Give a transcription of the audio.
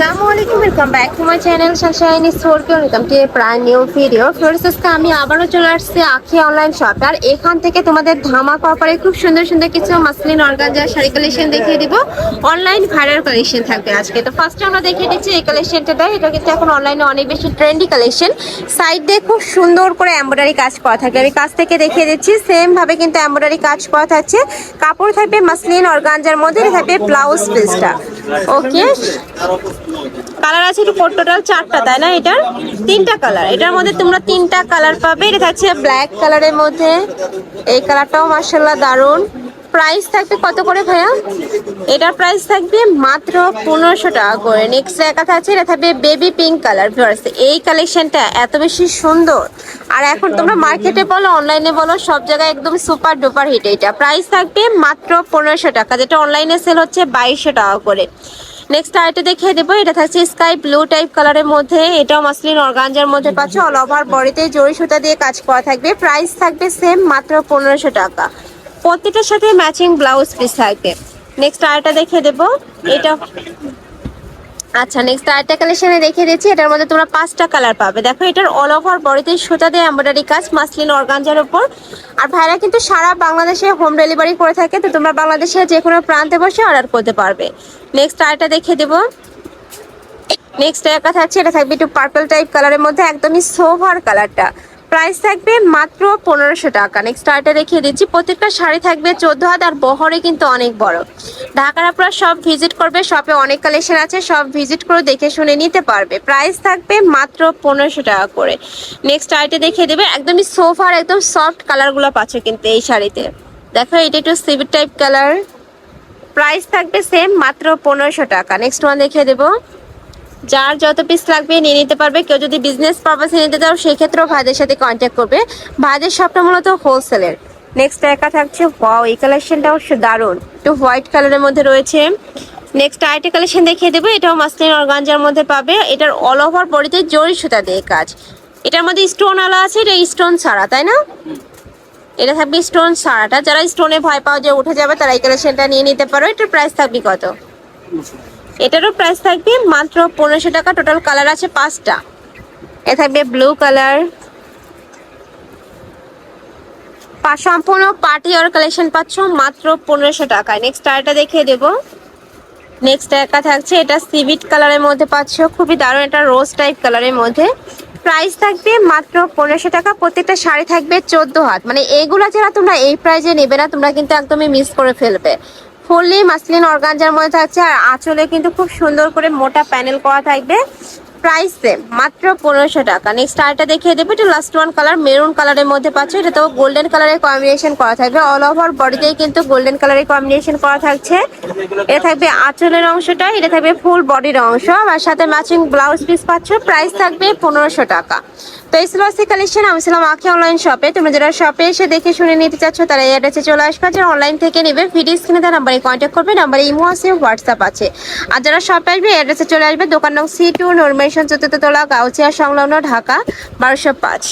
আসসালামু আলাইকুম welcome back to my channel sunshine স্টোরকে welcome to প্রায় নিউ ভিডিও ফ্লোরিস আজকে আমি আবারও চলে আসছি আখি অনলাইন শপে আর এখান থেকে তোমাদের ধামাকা অফারে খুব সুন্দর সুন্দর কিছু মাসলিন অর্গানজা শাড়ি কালেকশন দেখিয়ে দিব। অনলাইন ভাইরাল কালেকশন থাকবে আজকে। তো ফার্স্টে আমরা দেখিয়ে দিচ্ছি এই কালেকশনটা দেয় এটা কিন্তু এখন অনলাইনে অনেক বেশি ট্রেন্ডি কালেকশন সাইড দিয়ে খুব সুন্দর করে এমব্রয়ডারি কাজ করা থাকে। আমি কাছ থেকে দেখিয়ে দিচ্ছি সেম ভাবে কিন্তু এমব্রয়ডারি কাজ করা থাকছে। কাপড় থাকবে মাসলিন অর্গানজার মধ্যে থাকবে ব্লাউজ পিসটা ওকে। কালার আছে একটু টোটাল চারটা, তাই না এটার? তিনটা কালার। এটার মধ্যে তোমরা তিনটা কালার পাবে। এটা থাকছে ব্ল্যাক কালারের মধ্যে। এই কালারটাও মার্শাল্লাহ দারুণ। প্রাইস থাকবে কত করে ভাইয়া? এটার প্রাইস থাকবে মাত্র পনেরোশো টাকা করে। নেক্সট দেখা থাকছে এটা থাকবে বেবি পিঙ্ক কালার ভিউয়ার্স এই কালেকশনটা এত বেশি সুন্দর। আর এখন তোমরা মার্কেটে বলো অনলাইনে বলো, সব জায়গায় একদম সুপার ডুপার হিট এটা। প্রাইস থাকবে মাত্র পনেরোশো টাকা, যেটা অনলাইনে সেল হচ্ছে বাইশশো টাকা করে। নেক্সট আইটা দেখিয়ে দেবো, এটা থাকছে স্কাই ব্লু টাইপ কালারের মধ্যে। এটাও মাসলিন অর্গানজার মধ্যে পাচ্ছ অল ওভার বডিতে জড়ি সুতা দিয়ে কাজ করা থাকবে। প্রাইস থাকবে সেম মাত্র পনেরোশো টাকা। প্রত্যেকটার সাথে ম্যাচিং ব্লাউজ পিস থাকবে। নেক্সট আইটা দেখিয়ে দেবো। এটা আচ্ছা নেক্সট আরেকটা কালেকশনে দেখিয়ে দিচ্ছি। এটার মধ্যে তোমরা পাঁচটা কালার পাবে। দেখো, এটার অল ওভার বডিতে সুতা দিয়ে এমব্রয়ডারি কাজ মাসলিন অর্গানজার উপর। আর ভাইরা কিন্তু সারা বাংলাদেশে হোম ডেলিভারি করে থাকে, তো তোমরা বাংলাদেশের যে কোনো প্রান্তে বসে অর্ডার করতে পারবে। নেক্সট আরেকটা দেখিয়ে দেবো। নেক্সট একটা থাকছে, এটা থাকবে একটু পার্পল টাইপ কালারের মধ্যে, একদমই সোভার কালারটা প্রাইস থাকবে মাত্র পনেরোশো টাকা। নেক্সট আরেকটা দেখিয়ে দিচ্ছি। প্রত্যেকটা শাড়ি থাকবে চোদ্দ হাত আর বহরে কিন্তু অনেক বড়। ঢাকার আপনারা সব ভিজিট করবে শপে অনেক কালেকশন আছে, সব ভিজিট করে দেখে শুনে নিতে পারবে। প্রাইস থাকবে মাত্র পনেরোশো টাকা করে। নেক্সট আরেকটা দেখিয়ে দেবে, একদমই সোফার একদম সফট কালারগুলো পাচ্ছ কিন্তু এই শাড়িতে। দেখো, এটা একটু সিভিট টাইপ কালার প্রাইস থাকবে সেম মাত্র পনেরোশো টাকা। নেক্সট ওয়ান দেখিয়ে দেবো। যার যত পিস লাগবে নিয়ে নিতে পারবে। কেউ যদি বিজনেস পারপাসে নিতে চাও সেই ক্ষেত্রেও ভাইদের সাথে কন্ট্যাক্ট করবে। ভাইদের শপটা মূলত হোলসেলের নেক্সট একা থাকছে ওয়াও এই কালেকশনটাও দারুণ। একটু হোয়াইট কালারের মধ্যে রয়েছে। নেক্সট আরেকটা কালেকশন দেখিয়ে দেবো, এটাও মাসলিন অর্গানজার মধ্যে পাবে। এটার অল ওভার বডিতে জরি সুতা দিয়ে কাজ। এটার মধ্যে স্টোন আলা আছে, এটা স্টোন ছাড়া, তাই না? এটা থাকবে স্টোন ছাড়াটা। যারা স্টোনে ভয় পাওয়া যে উঠে যাবে, তারা এই কালেকশনটা নিয়ে নিতে পারো। এটার প্রাইস থাকবে কত? এটারও প্রাইস থাকবে মাত্র পনেরোশো টাকা। টোটাল কালার আছে পাঁচটা। এ থাকবে ব্লু কালার সম্পূর্ণ পার্টি আর কালেকশন পাচ্ছ মাত্র পনেরোশো টাকায় নেক্সট আরেকটা দেখিয়ে দেবো। নেক্সট একটা থাকছে, এটা সিভিট কালারের মধ্যে পাচ্ছ। খুবই দারুণ এটা রোজ টাইপ কালারের মধ্যে। প্রাইস থাকবে মাত্র পনেরোশো টাকা। প্রত্যেকটা শাড়ি থাকবে চোদ্দ হাত। মানে এইগুলা যারা তোমরা এই প্রাইজে নেবে না, তোমরা কিন্তু একদমই মিস করে ফেলবে। ফুললি মাসলিন অর্গানজার মধ্যে থাকছে আর আঁচলে কিন্তু খুব সুন্দর করে মোটা প্যানেল করা থাকবে। প্রাইস সেম মাত্র পনেরোশো টাকা। নেক্সট আরেকটা দেখিয়ে দেবো, এটা লাস্ট ওয়ান কালার মেরুন কালারের মধ্যে পাচ্ছ, এটা তো গোল্ডেন কালারের কম্বিনেশন করা থাকবে। অল ওভার বডিতেই কিন্তু গোল্ডেন কালারের কম্বিনেশন করা থাকছে। এটা থাকবে আঁচলের অংশটা, এটা থাকবে ফুল বডির অংশ। আর সাথে ম্যাচিং ব্লাউজ পিস পাচ্ছ প্রাইস থাকবে পনেরোশো টাকা। তো এই ছিল কালেকশন আমি ছিলাম আখি অনলাইন শপে তুমি যারা শপে এসে দেখে শুনে নিতে চাচ্ছ, তারা এই অ্যাড্রেসে চলে আসবে। যারা অনলাইন থেকে নেবে ভিডিও স্ক্রিনে তার নাম্বারে কন্ট্যাক্ট করবে নাম্বারে ইমো আছে হোয়াটসঅ্যাপ আছে। আর যারা শপে আসবে অ্যাড্রেসে চলে আসবে, দোকান নং সি টু নর্মেশন চতুর্থ তলা গাউচিয়া সংলগ্ন ঢাকা বারোশো পাঁচ।